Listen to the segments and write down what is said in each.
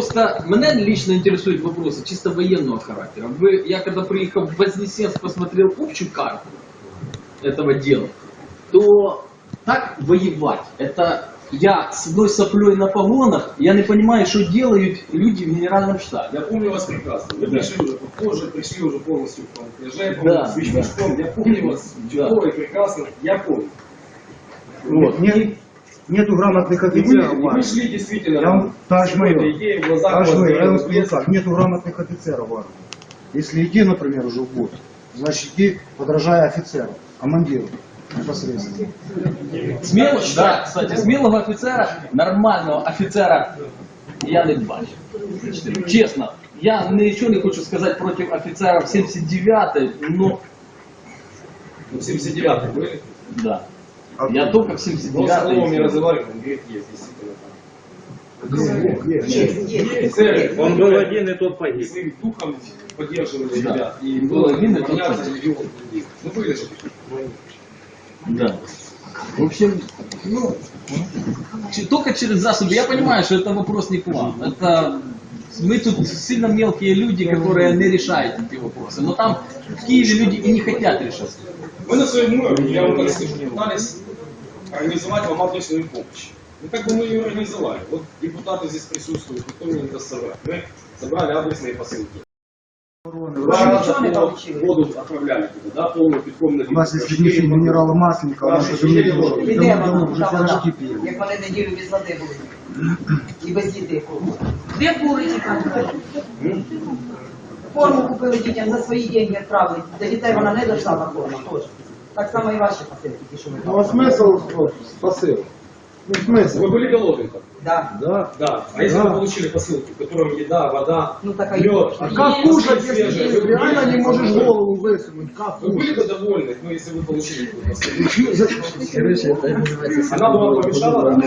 просто мене лично интересуют вопросы чисто военного характера. Вы, я когда приехал в Вознесенск, посмотрел общую карту этого дела, то так воевать, это я с одной соплей на погонах, я не понимаю, что делают люди в генеральном штабе. Я помню вас прекрасно. Вы Да. пришли уже позже, пришли уже полностью в камуфляже, Да, с да. вещмешком. Я помню вас Да. прекрасно. Я помню. Вот. Нет, нету грамотных И вы, офицеров. и в вы армии. шли действительно Я вам с товарищ какой-то майор. идеей в глазах. Товарищ у вас майор, я горел вам скажу блеск. так, нету грамотных офицеров в армии. Если иди, например, уже в бой, значит иди, подражая офицеру, командиру непосредственно. Смело, да, кстати, смелого офицера, нормального офицера я не бачу. Чесно, я нічого не хочу сказати проти офіцерів 79-ї, но Ну, в 79-й были. да. Я только в Но с словом не 79-й. разговаривал, он говорит, есть, действительно. Есть. Офицеры, Он был один, и тот и погиб. своим духом поддерживали Да. ребят. И Был было один, и тот понятно погиб. миллион людей. Ну были же такие. Да. В общем, ну, только через засобы. Я понимаю, что это вопрос не к вам. Это мы тут сильно мелкие люди, которые не решают эти вопросы. Но там в Киеве люди и не хотят решать. Мы на своем уровне, я вам так скажу, пытались организовать вам адресную помощь. Ну как бы мы ее организовали. Вот депутаты здесь присутствуют, никто мне не соврать. Мы собрали адресные посылки. Воду отправляли туда, да, питком У нас есть фильм генерала Масленникова, наша земля Піде давно вона, вже пляшки пили. як вони неділю без води були. І без дітей. Де були ті канали? Форму купили дітям, за свої деньги відправили. До дітей вона не дійшла на форму. Так само і ваші посилки, ті, що ви Ну а смысл посыл? Ну смысл? Вы были голодны там? Да. Да. Да. А если Да. вы получили посылки, в котором еда, вода, Ну так а лед, А как кушать, если свежее, ты вы реально были не можешь довольны? голову высунуть? Как Вы были кушать? бы довольны, ну, если вы получили такую посылку? Она бы вам помешала?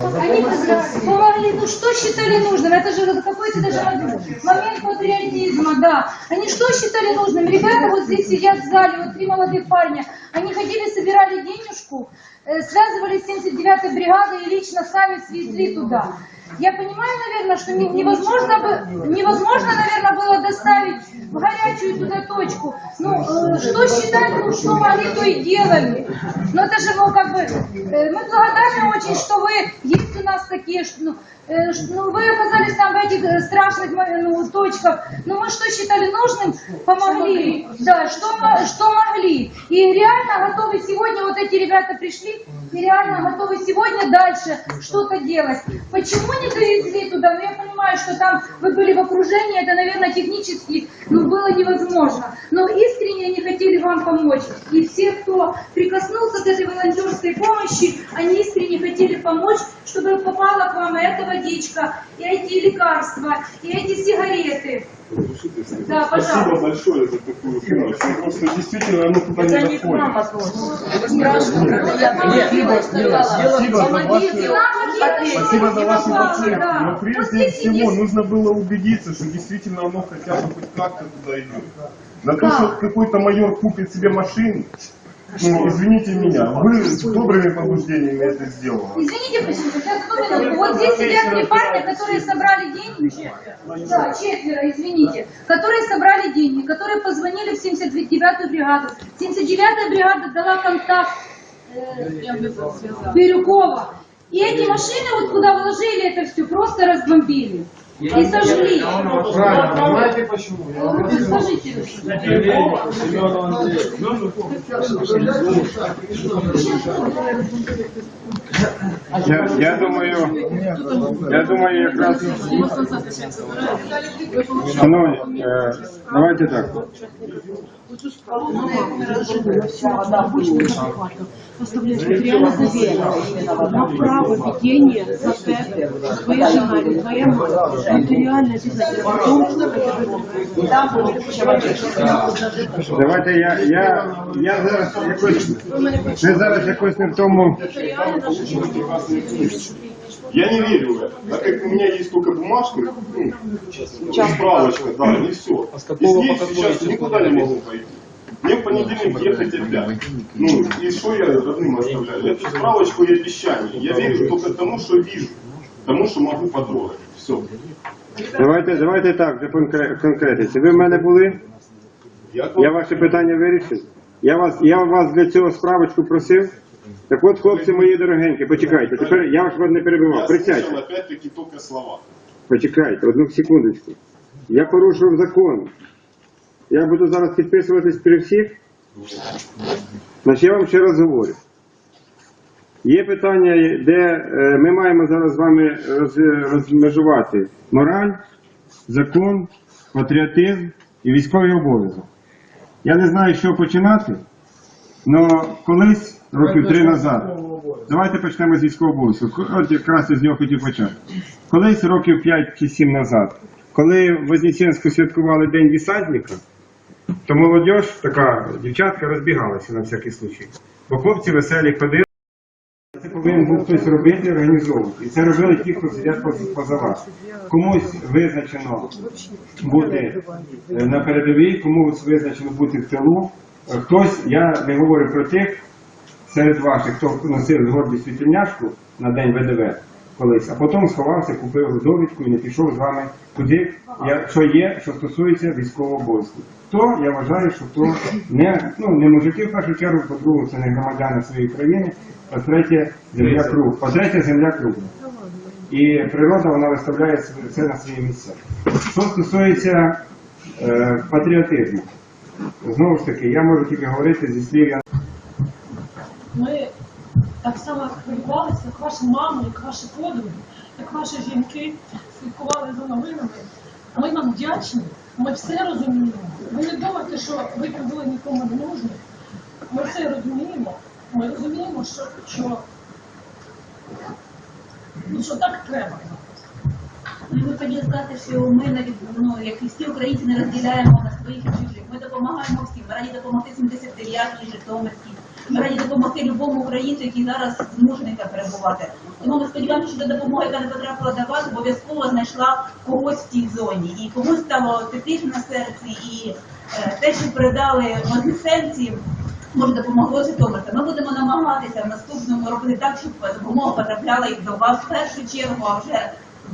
Они помогли, ну что считали нужным? Это же какой-то даже момент патриотизма, да. Они что считали нужным? Ребята вот здесь сидят в зале, вот три молодых парня. Они ходили, собирали денежку, э, связывались с 79-й бригадой и лично сами свезли туда. Я понимаю, наверное, что не- невозможно, бы, невозможно, наверное, было доставить в горячую туда точку. Ну, э, что считать, ну, что могли, то и делали. Но это же, ну, как бы, э, мы благодарны очень, что вы есть у нас такие, что, ну, э, ш- ну, вы оказались там в этих э, страшных мо- ну, точках. Но мы что считали нужным, помогли. Да, что, мо- что могли. И реально готовы сегодня, вот эти ребята пришли, и реально готовы сегодня дальше что-то делать. Почему не довезли туда? Ну, я понимаю, что там вы были в окружении, это, наверное, технически ну, было невозможно. Но искренне они хотели вам помочь. И все, кто прикоснулся к этой волонтерской помощи, они искренне хотели помочь, чтобы попала к вам и эта водичка, и эти лекарства, и эти сигареты. Да, Спасибо пожалуйста. большое за такую помощь. Ну, Просто действительно оно туда не Это не доходит. Нет, помогла, сказала. Спасибо Спасибо за пациенты. да. Но прежде всего есть- нужно было убедиться, что действительно оно хотя бы хоть как-то туда идет. На то, что какой-то майор купит себе машину, ну, извините меня, вы с добрыми побуждениями это сделали. Извините, почему? Сейчас одну минутку. Вот здесь сидят три парня, которые собрали деньги. Да, четверо, извините. Которые собрали деньги, которые позвонили в 79-ю бригаду. 79-я бригада дала контакт э, Бирюкова. И эти машины, вот куда вложили это все, просто разбомбили. И сожгли. Правильно, знаете почему? Ну, Скажите. Я, я думаю, я думаю, якраз, шановні, давайте так. Поставлять материальное заверение на право ведения ЗП, твоя жена или твоя мать. Что это Там були. Давайте я, я, я зараз якось, ми зараз якось не в тому, Я не верю в это. Так как у меня есть только бумажка, ну, справочка, да, и все. И здесь сейчас никуда не могу пойти. Мне в понедельник ехать опять. Ну, и что я родным оставляю? Эту справочку и обещание. Я верю только тому, что вижу. тому що можу потрогати. Все. Давайте, давайте так, для конкре- конкретиці. Ви в мене були? Я, Я ваше питання вирішив. Я вас, я вас для цього справочку просив. Так от, хлопці мої дорогенькі, почекайте. Тепер я вас не перебивав. я Присядьте. слышал опять-таки только слова. Почекайте, одну секундочку. Я порушив закон. Я буду зараз підписуватись при всіх. Значить, я вам ще раз говорю. Є питання, де е, ми маємо зараз з вами роз- розмежувати мораль, закон, патріотизм і військовий обов'язок. Я не знаю, що починати, але колись, років три назад, давайте почнемо з військового обов'язку. От якраз із нього хотів почати. Колись років 5 чи 7 назад, коли в Вознесенську святкували День десантника, то молодь, така дівчатка розбігалася на всякий случай. Бо хлопці веселі ходили. Це повинен був хтось робити, організовувати. І це робили ті, хто сидять поза- поза вас. Комусь визначено бути е, на передовій, комусь визначено бути в тилу. Хтось, я не говорю про тих серед ваших, хто носив з гордістю тільняшку на день ВДВ колись, а потім сховався, купив довідку і не пішов з вами туди, я- що є, що стосується військового обов'язку. То я вважаю, що то не, ну, не мужики в першу чергу, по-друге, це не громадяни своєї країни, а третє земля круг. По-третє, земля кругла. І природа вона виставляє це на свої місця. Що стосується е, патріотизму, знову ж таки, я можу тільки говорити зі слів я Ми так само хвилювалися, як ваші мами, як ваші подруги, як ваші жінки слідкували за новинами. Ми вам вдячні, ми все розуміємо. Ви не думайте, що ви там були нікому не нужні. Ми все розуміємо. Ми розуміємо, що, що, ну, що так треба. Ми хотіли сказати, що ми навіть ну, як і всі українці не розділяємо на своїх і чужих. Ми допомагаємо всім. Ми раді допомогти 79-й Житомирській. Ми раді допомогти любому українцю, який зараз змушений там перебувати. Тому ми сподіваємося, що та допомога, яка не потрапила до вас, обов'язково знайшла когось в цій зоні. І комусь стало тепліше на серці, і е, те, що передали вознесенці, може допомогло Житомирцям. Ми будемо намагатися в наступному робити так, щоб допомога потрапляла і до вас в першу чергу, а вже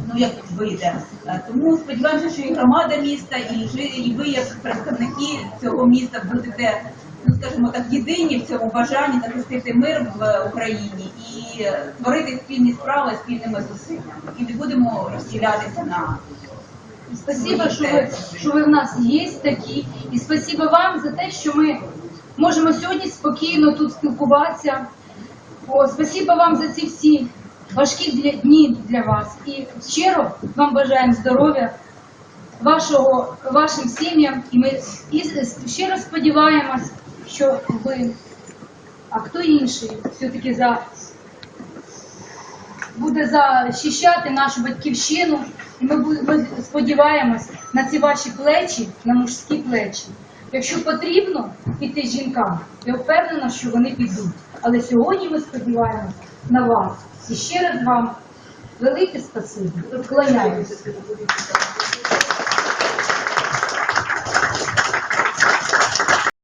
ну як вийде. Е, Тому сподіваємося, що і громада міста, і ви, як представники цього міста, будете, ну скажімо так, єдині в цьому бажанні захистити мир в Україні і е, творити спільні справи спільними зусиллями. І не будемо розділятися на Спасибо, що ви, що ви в нас є такі. І спасибо вам за те, що ми можемо сьогодні спокійно тут спілкуватися. О, спасибо вам за ці всі важкі для- дні для вас. І щиро вам бажаємо здоров'я, вашого, вашим сім'ям. І ми щиро сподіваємось, що ви, а хто інший, все-таки за буде захищати нашу батьківщину, і ми, ми сподіваємось на ці ваші плечі, на мужські плечі. Якщо потрібно піти жінкам, я впевнена, що вони підуть. Але сьогодні ми сподіваємося на вас. І ще раз вам велике спасибі. Вклоняюсь.